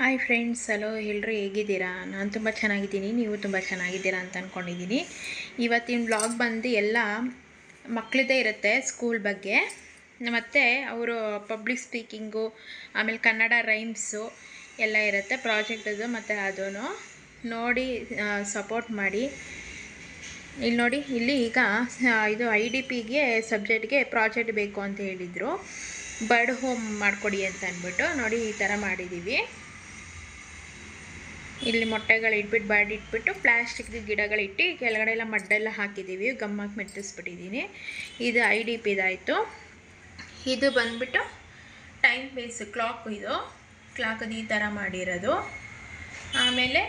Hi friends hello ಎಲ್ಲರೂ ಹೇಗಿದ್ದೀರಾ? ನಾನು ತುಂಬ ಚೆನ್ನಾಗಿದ್ದೀನಿ, ನೀವು ತುಂಬ ಚೆನ್ನಾಗಿದ್ದೀರಾ ಅಂತ ಅಂದ್ಕೊಂಡಿದ್ದೀನಿ ಇವತ್ತಿನ ಬ್ಲಾಗ್ ಬಂದು ಎಲ್ಲ ಮಕ್ಕಳದ್ದೇ ಇರುತ್ತೆ ಸ್ಕೂಲ್ ಬಗ್ಗೆ. ಮತ್ತು ಅವರು ಪಬ್ಲಿಕ್ ಸ್ಪೀಕಿಂಗು ಆಮೇಲೆ ಕನ್ನಡ ರೈಮ್ಸು ಎಲ್ಲ ಇರುತ್ತೆ ಪ್ರಾಜೆಕ್ಟದು ಮತ್ತು ಅದೂ ನೋಡಿ ಸಪೋರ್ಟ್ ಮಾಡಿ. ಇಲ್ಲಿ ನೋಡಿ, ಇಲ್ಲಿ ಈಗ ಇದು ಐ ಡಿ ಪಿಗೆ ಸಬ್ಜೆಕ್ಟ್ಗೆ ಪ್ರಾಜೆಕ್ಟ್ ಬೇಕು ಅಂತ ಹೇಳಿದರು. ಬರ್ಡ್ ಹೋಮ್ ಮಾಡಿಕೊಡಿ ಅಂತ ಅಂದ್ಬಿಟ್ಟು ನೋಡಿ ಈ ಥರ ಮಾಡಿದ್ದೀವಿ ಇಲ್ಲಿ ಮೊಟ್ಟೆಗಳು ಇಟ್ಬಿಟ್ಟು, ಬಾಡಿ ಇಟ್ಬಿಟ್ಟು, ಪ್ಲಾಸ್ಟಿಕ್ದು ಗಿಡಗಳಿಟ್ಟು ಕೆಳಗಡೆ ಎಲ್ಲ ಮಡ್ಡೆಲ್ಲ ಹಾಕಿದ್ದೀವಿ. ಗಮ್ಮಾಗಿ ಮೆತ್ತಿಸ್ಬಿಟ್ಟಿದ್ದೀನಿ ಇದು ಐ ಡಿ ಪಿದಾಯಿತು. ಇದು ಬಂದುಬಿಟ್ಟು ಟೈಮ್ ಬೇಸ್, ಕ್ಲಾಕ್ ಇದು. ಕ್ಲಾಕದು ಈ ಥರ ಮಾಡಿರೋದು. ಆಮೇಲೆ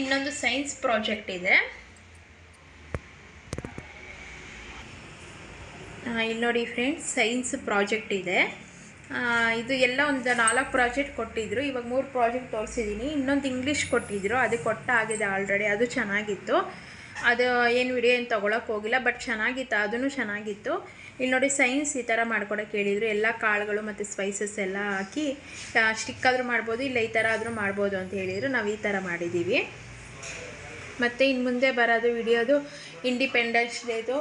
ಇನ್ನೊಂದು ಸೈನ್ಸ್ ಪ್ರಾಜೆಕ್ಟ್ ಇದೆ. ಇಲ್ಲಿ ನೋಡಿ ಫ್ರೆಂಡ್ಸ್, ಸೈನ್ಸ್ ಪ್ರಾಜೆಕ್ಟ್ ಇದೆ. ಇದು ಎಲ್ಲ ಒಂದು ನಾಲ್ಕು ಪ್ರಾಜೆಕ್ಟ್ ಕೊಟ್ಟಿದ್ರು. ಇವಾಗ ಮೂರು ಪ್ರಾಜೆಕ್ಟ್ ತೋರಿಸಿದ್ದೀನಿ ಇನ್ನೊಂದು ಇಂಗ್ಲೀಷ್ ಕೊಟ್ಟಿದ್ರು. ಅದು ಕೊಟ್ಟಾಗಿದೆ ಆಲ್ರೆಡಿ ಅದು ಚೆನ್ನಾಗಿತ್ತು. ಅದು ಏನು ವಿಡಿಯೋ ಏನು ತೊಗೊಳಕ್ಕೆ ಹೋಗಿಲ್ಲ ಬಟ್ ಚೆನ್ನಾಗಿತ್ತು. ಅದೂ ಚೆನ್ನಾಗಿತ್ತು. ಇಲ್ಲಿ ನೋಡಿ ಸೈನ್ಸ್ ಈ ಥರ ಮಾಡ್ಕೊಡೋಕೆ ಹೇಳಿದರು. ಎಲ್ಲ ಕಾಳುಗಳು ಮತ್ತು ಸ್ಪೈಸಸ್ ಎಲ್ಲ ಹಾಕಿ ಸ್ಟಿಕ್ ಆದರೂ ಮಾಡ್ಬೋದು, ಇಲ್ಲ ಈ ಥರ ಆದರೂ ಮಾಡ್ಬೋದು ಅಂತ ಹೇಳಿದರು. ನಾವು ಈ ಥರ ಮಾಡಿದ್ದೀವಿ ಮತ್ತು ಇನ್ನು ಮುಂದೆ ಬರೋದು ವಿಡಿಯೋದು ಇಂಡಿಪೆಂಡೆನ್ಸ್ ಡೇದು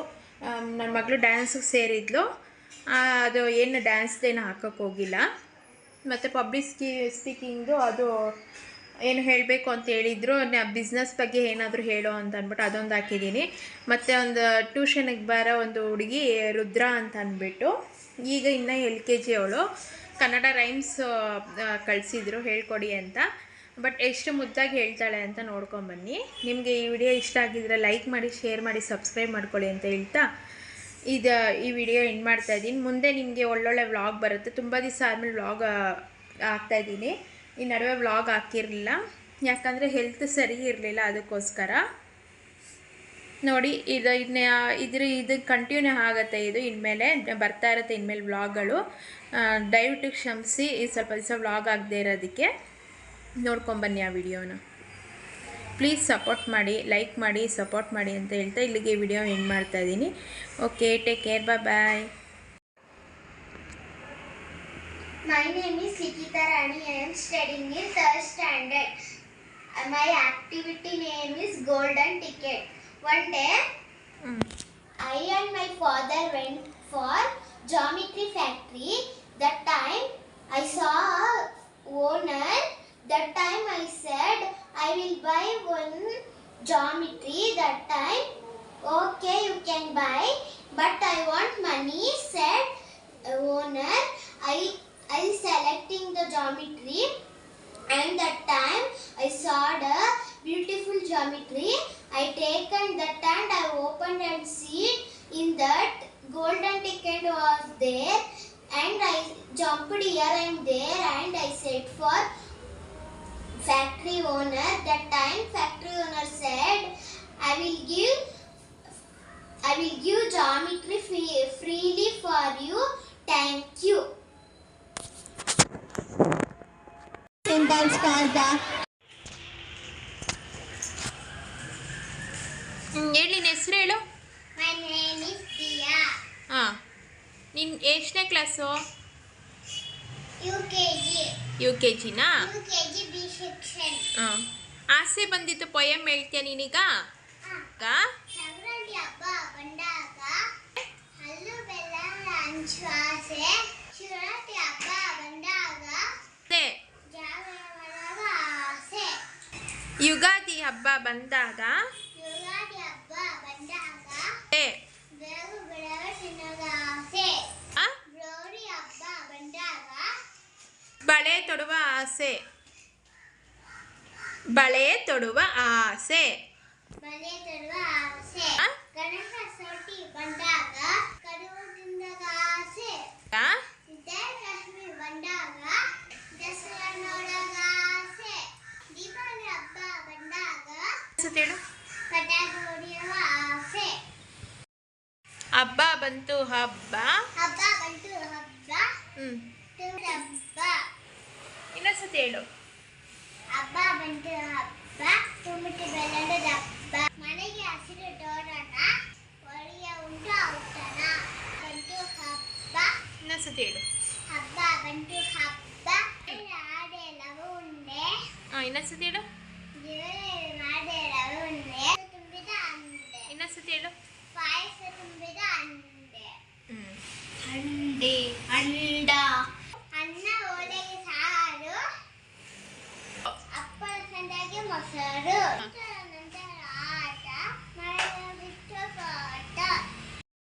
ನನ್ನ ಮಗಳು ಡ್ಯಾನ್ಸಿಗೆ ಸೇರಿದ್ಲು. ಅದು ಏನು ಡ್ಯಾನ್ಸ್ದೇನು ಹಾಕೋಕ್ಕೆ ಹೋಗಿಲ್ಲ. ಮತ್ತು ಪಬ್ಲಿಕ್ ಸ್ಕೀ ಸ್ಪೀಕಿಂಗ್ದು ಅದು ಏನು ಹೇಳಬೇಕು ಅಂತ ಹೇಳಿದ್ರು. ಬಿಸ್ನೆಸ್ ಬಗ್ಗೆ ಏನಾದರೂ ಹೇಳೋ ಅಂತ ಅಂದ್ಬಿಟ್ಟು ಅದೊಂದು ಹಾಕಿದ್ದೀನಿ. ಮತ್ತು ಒಂದು ಟ್ಯೂಷನಿಗೆ ಬರೋ ಒಂದು ಹುಡುಗಿ ರುದ್ರ ಅಂತ ಅಂದ್ಬಿಟ್ಟು. ಈಗ ಇನ್ನೂ ಎಲ್ ಕೆ ಜಿ ಅವಳು. ಕನ್ನಡ ರೈಮ್ಸ್ ಕಳಿಸಿದ್ರು. ಹೇಳ್ಕೊಡಿ ಅಂತ. ಬಟ್ ಎಷ್ಟು ಮುದ್ದಾಗಿ ಹೇಳ್ತಾಳೆ ಅಂತ ನೋಡ್ಕೊಂಬನ್ನಿ ನಿಮಗೆ ಈ ವಿಡಿಯೋ ಇಷ್ಟ ಆಗಿದ್ರೆ ಲೈಕ್ ಮಾಡಿ ಶೇರ್ ಮಾಡಿ ಸಬ್ಸ್ಕ್ರೈಬ್ ಮಾಡ್ಕೊಳ್ಳಿ ಅಂತ ಹೇಳ್ತಾ. ಇದು, ಈ ವಿಡಿಯೋ ಎಂಡ್ ಮಾಡ್ತಾ ಇದ್ದೀನಿ. ಮುಂದೆ ನಿಮಗೆ ಒಳ್ಳೊಳ್ಳೆ ವ್ಲಾಗ್ ಬರುತ್ತೆ. ತುಂಬ ದಿವಸ ಆದಮೇಲೆ ವ್ಲಾಗ್ ಹಾಕ್ತಾಯಿದ್ದೀನಿ ಈ ನಡುವೆ ವ್ಲಾಗ್ ಹಾಕಿರಲಿಲ್ಲ. ಯಾಕಂದರೆ ಹೆಲ್ತ್ ಸರಿ ಇರಲಿಲ್ಲ ಅದಕ್ಕೋಸ್ಕರ. ನೋಡಿ, ಇದು ಇದನ್ನ ಇದ್ರ, ಇದು ಕಂಟಿನ್ಯೂ ಆಗುತ್ತೆ ಇದು ಇನ್ಮೇಲೆ. ಬರ್ತಾ ಇರುತ್ತೆ ಇನ್ಮೇಲೆ ವ್ಲಾಗ್ಗಳು ದಯವಿಟ್ಟು ಕ್ಷಮಿಸಿ ಸ್ವಲ್ಪ ದಿವಸ ವ್ಲಾಗ್ ಆಗದೆ ಇರೋದಕ್ಕೆ. ನೋಡ್ಕೊಂಬನ್ನಿ ಆ ವಿಡಿಯೋನ ಪ್ಲೀಸ್ ಸಪೋರ್ಟ್ ಮಾಡಿ ಲೈಕ್ ಮಾಡಿ ಸಪೋರ್ಟ್ ಮಾಡಿ ಅಂತ ಹೇಳ್ತಾ ಇಲ್ಲಿಗೆ ವಿಡಿಯೋ ಎಂಡ್ ಮಾಡ್ತಾ ಇದ್ದೀನಿ okay take care bye bye My name is Likita Rani. I am studying in third standard. Uh, My activity name is Golden Ticket. One day, I and my father went for geometry factory. That time, I saw a owner. That time, I said I will buy one geometry. That time, okay, you can buy, but I want money. Said owner. I I selecting the geometry and that time I saw the beautiful geometry. I taken that and I opened and see in that golden ticket was there and I jumped here and there and I said for factory owner. That time factory owner said I will give I will give geometry free, freely for you. Thank you. Symbols for the ಹೇಳಿ ನಿನ್ನ ಹೆಸರು ಹೇಳು My name is Dia. ಹಾಂ ನಿನ್ನ ಎಷ್ಟನೇ class UKG. You K ಜಿನಾ UKG K ಜಿನಾ? ಹಾಂ ಆಸೆ ಬಂದಿತ್ತು ಪೊಯಮ್ ಹೇಳ್ತೀಯ ನೀನೀಗ? ಯುಗಾದಿ ಹಬ್ಬ ಹಬ್ಬ ಬಂದಾಗ ಹಲ್ಲು ಬೆಲ್ಲ ಹಂಚು ಆಸೆ ಶಿವರಾತ್ರಿ ಹಬ್ಬ ಬಂದಾಗ ಅದೇ ಜಾಗರ ಒಳಗ ಆಸೆ ಯುಗಾದಿ ಹಬ್ಬ ಬಂದಾಗ ಯುಗಾದಿ ಹಬ್ಬ ಬಂದಾಗ ಏ, ಬೆಳಗು ಬೆಳಗ ತಿನ್ನೋದ ಆಸೆ ಆ? ಗೌರಿ ಹಬ್ಬ ಬಂದಾಗ ಬಳೆ ತೊಡುವ ಆಸೆ. ಬಳೆ ತೊಡುವ ಆಸೆ. ಹಬ್ಬ ಬಂತು ಹಬ್ಬ. ಹಬ್ಬ ಬಂತು ಹಬ್ಬ. ಹಬ್ಬ. ಇನ್ನೊಂದ್ಸತಿ ಹೇಳು ಹಬ್ಬ ಬಂತು ಹಬ್ಬ ತುಂಬಿಟ್ಟು ಬೆಲ್ಲದ ಹಬ್ಬ ಮನೆಗೆ ಹಸಿರು ತೋರಣ ಒಳಿಯ ಉಂಟು ಔತಣ ಬಂತು ಹಬ್ಬ ಇನ್ನೊಂದ್ಸತಿ ಹೇಳು ಹಬ್ಬ ಬಂತು ಹಬ್ಬ ಆಡೆ ಲವ ಉಂಡೆ ಹಾಂ